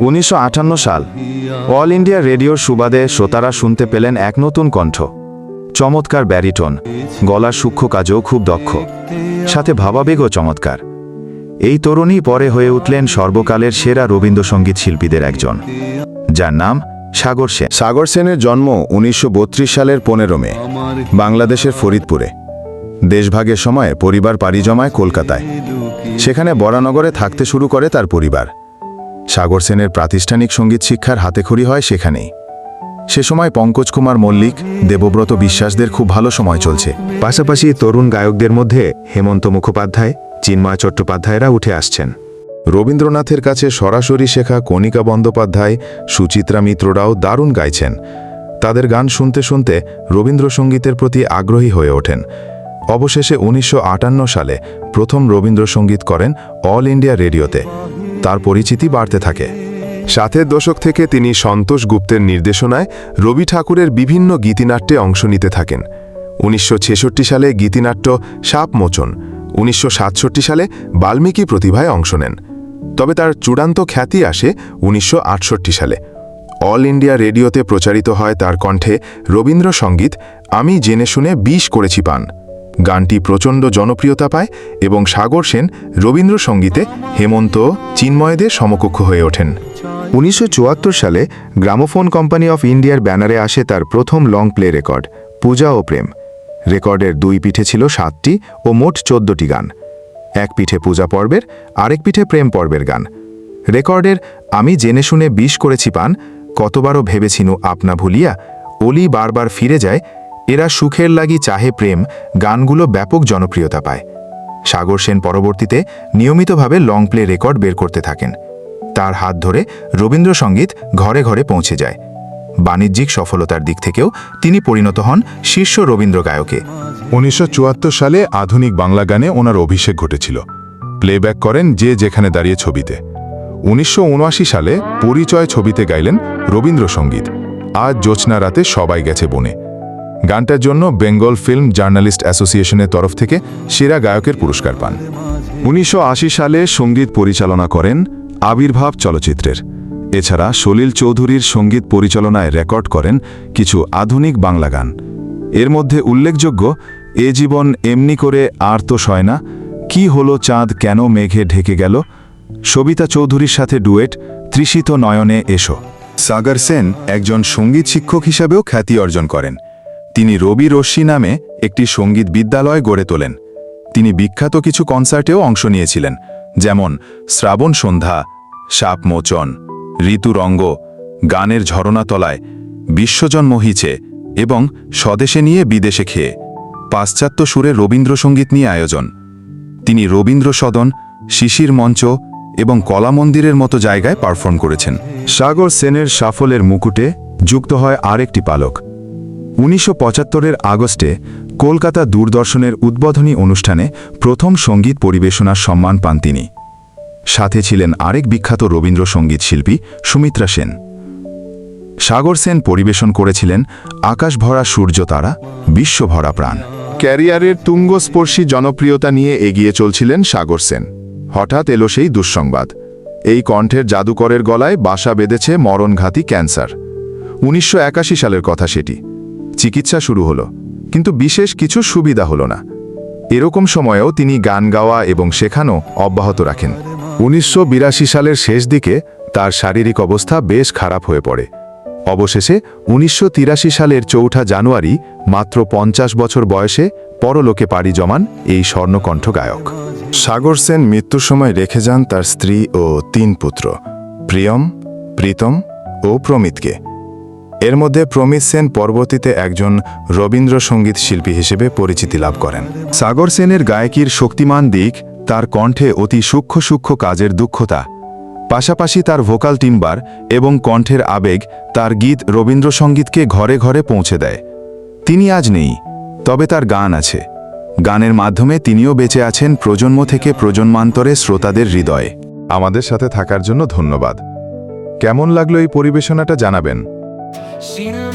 উনিশশো সাল all India রেডিওর সুবাদে শ্রোতারা শুনতে পেলেন এক নতুন কণ্ঠ। চমৎকার ব্যারিটন গলার সূক্ষ্ম কাজও খুব দক্ষ সাথে ভাবাবেগও চমৎকার। এই তরুণী পরে হয়ে উঠলেন সর্বকালের সেরা রবীন্দ্রসঙ্গীত শিল্পীদের একজন। যার নাম সাগর সেন। সাগর সেনের জন্ম উনিশশো বত্রিশ সালের পনেরো মে বাংলাদেশের ফরিদপুরে। দেশভাগের সময় পরিবার পাড়ি জমায় কলকাতায়। সেখানে বরানগরে থাকতে শুরু করে তার পরিবার। সাগর সেনের প্রাতিষ্ঠানিক সংগীত শিক্ষার হাতেখড়ি হয় সেখানেই। সে সময় পঙ্কজ কুমার মল্লিক দেবব্রত বিশ্বাসদের খুব ভালো সময় চলছে। পাশাপাশি তরুণ গায়কদের মধ্যে হেমন্ত মুখোপাধ্যায় চিন্ময় চট্টোপাধ্যায়রা উঠে আসছেন। রবীন্দ্রনাথের কাছে সরাসরি শেখা কণিকা বন্দ্যোপাধ্যায় সুচিত্রা মিত্ররাও দারুণ গাইছেন। তাদের গান শুনতে শুনতে রবীন্দ্রসঙ্গীতের প্রতি আগ্রহী হয়ে ওঠেন। অবশেষে উনিশশো আটান্ন সালে প্রথম রবীন্দ্রসঙ্গীত করেন অল ইন্ডিয়া রেডিওতে। তার পরিচিতি বাড়তে থাকে। সাতের দশক থেকে তিনি সন্তোষ গুপ্তের নির্দেশনায় রবি ঠাকুরের বিভিন্ন গীতিনাট্যে অংশ নিতে থাকেন। উনিশশো ছেষট্টি সালে গীতিনাট্য সাপ মোচন, উনিশশো সাতষট্টি সালে বাল্মীকি প্রতিভায় অংশ নেন। তবে তার চূড়ান্ত খ্যাতি আসে উনিশশো আটষট্টি সালে। অল ইন্ডিয়া রেডিওতে প্রচারিত হয় তার কণ্ঠে রবীন্দ্রসঙ্গীত, আমি জেনে শুনে বিষ করেছি পান। গানটি প্রচণ্ড জনপ্রিয়তা পায় এবং সাগর সেন রবীন্দ্রসঙ্গীতে হেমন্ত, চিন্ময়দের সমকক্ষ হয়ে ওঠেন। উনিশশো চুয়াত্তর সালে গ্রামোফোন কোম্পানি অফ ইন্ডিয়ার ব্যানারে আসে তার প্রথম লং প্লে রেকর্ড, পূজা ও প্রেম। রেকর্ডের দুই পিঠে ছিল সাতটি ও মোট চোদ্দটি গান। এক পিঠে পূজা পর্বের, আরেক পিঠে প্রেম পর্বের গান। রেকর্ডের আমি জেনে শুনে বিষ করেছি পান, কতবারও ভেবেছিনু আপনা ভুলিয়া, অলি বারবার ফিরে যায় এরা সুখের লাগি চাহে প্রেম, গানগুলো ব্যাপক জনপ্রিয়তা পায়। সাগর সেন পরবর্তীতে নিয়মিতভাবে লং প্লে রেকর্ড বের করতে থাকেন। তার হাত ধরে রবীন্দ্রসঙ্গীত ঘরে ঘরে পৌঁছে যায়। বাণিজ্যিক সফলতার দিক থেকেও তিনি পরিণত হন শীর্ষ রবীন্দ্র গায়কে। উনিশশো চুয়াত্তর সালে আধুনিক বাংলা গানে ওনার অভিষেক ঘটেছিল। প্লেব্যাক করেন যে যেখানে দাঁড়িয়ে ছবিতে। উনিশশো উনআশি সালে পরিচয় ছবিতে গাইলেন রবীন্দ্রসঙ্গীত। আজ জোৎস্না রাতে সবাই গেছে বনে। গানটার জন্য বেঙ্গল ফিল্ম জার্নালিস্ট অ্যাসোসিয়েশনের তরফ থেকে সেরা গায়কের পুরস্কার পান। উনিশশো আশি সালে সংগীত পরিচালনা করেন আবির্ভাব চলচ্চিত্রের। এছাড়া সলিল চৌধুরীর সংগীত পরিচালনায় রেকর্ড করেন কিছু আধুনিক বাংলা গান। এর মধ্যে উল্লেখযোগ্য, এ জীবন এমনি করে আর তো সয় না, কি হলো চাঁদ কেন মেঘে ঢেকে গেল? সবিতা চৌধুরীর সাথে ডুয়েট তৃষিত নয়নে এসো। সাগর সেন একজন সংগীত শিক্ষক হিসাবেও খ্যাতি অর্জন করেন। তিনি রবি রশ্মি নামে একটি সংগীত বিদ্যালয় গড়ে তোলেন। তিনি বিখ্যাত কিছু কনসার্টেও অংশ নিয়েছিলেন, যেমন শ্রাবণ সন্ধ্যা, সাপ মোচন ঋতুরঙ্গ গানের ঝরনাতলায়, বিশ্বজন মহিছে এবং স্বদেশে নিয়ে বিদেশে খেয়ে। পাশ্চাত্য সুরে রবীন্দ্রসঙ্গীত নিয়ে আয়োজন। তিনি রবীন্দ্র সদন শিশির মঞ্চ এবং কলা মন্দিরের মতো জায়গায় পারফর্ম করেছেন। সাগর সেনের সাফল্যের মুকুটে যুক্ত হয় আরেকটি পালক উনিশশো পঁচাত্তরের আগস্টে কলকাতা দূরদর্শনের উদ্বোধনী অনুষ্ঠানে প্রথম সংগীত পরিবেশনার সম্মান পান তিনি। সাথে ছিলেন আরেক বিখ্যাত রবীন্দ্রসঙ্গীত শিল্পী সুমিত্রা সেন। সাগর সেন পরিবেশন করেছিলেন আকাশ ভরা সূর্য তারা বিশ্ব ভরা প্রাণ। ক্যারিয়ারের তুঙ্গস্পর্শী জনপ্রিয়তা নিয়ে এগিয়ে চলছিলেন সাগর সেন। হঠাৎ এলো সেই দুঃসংবাদ। এই কণ্ঠের জাদুকরের গলায় বাসা বেঁধেছে মরণঘাতী ক্যান্সার। উনিশশো একাশি সালের কথা সেটি। চিকিৎসা শুরু হলো, কিন্তু বিশেষ কিছু সুবিধা হলো না। এরকম সময়েও তিনি গান গাওয়া এবং শেখানো অব্যাহত রাখেন। উনিশশো বিরাশি সালের শেষ দিকে তার শারীরিক অবস্থা বেশ খারাপ হয়ে পড়ে। অবশেষে উনিশশো তিরাশি সালের চৌঠা জানুয়ারি মাত্র পঞ্চাশ বছর বয়সে পরলোকে পাড়ি জমান এই স্বর্ণকণ্ঠ গায়ক। সাগর সেন মৃত্যুর সময় রেখে যান তার স্ত্রী ও তিন পুত্র, প্রিয়ম, প্রীতম ও প্রমিতকে। এর মধ্যে প্রমিত সেন পরবর্তীতে একজন রবীন্দ্রসঙ্গীত শিল্পী হিসেবে পরিচিতি লাভ করেন। সাগর সেনের গায়কির শক্তিমান দিক, তার কণ্ঠে অতি সূক্ষ্ম সূক্ষ্ম কাজের দুঃখতা পাশাপাশি তার ভোকাল টিম্বার এবং কণ্ঠের আবেগ তার গীত রবীন্দ্রসঙ্গীতকে ঘরে ঘরে পৌঁছে দেয়। তিনি আজ নেই, তবে তার গান আছে। গানের মাধ্যমে তিনিও বেঁচে আছেন প্রজন্ম থেকে প্রজন্মান্তরে শ্রোতাদের হৃদয়ে। আমাদের সাথে থাকার জন্য ধন্যবাদ। কেমন লাগল এই পরিবেশনাটা জানাবেন? Seen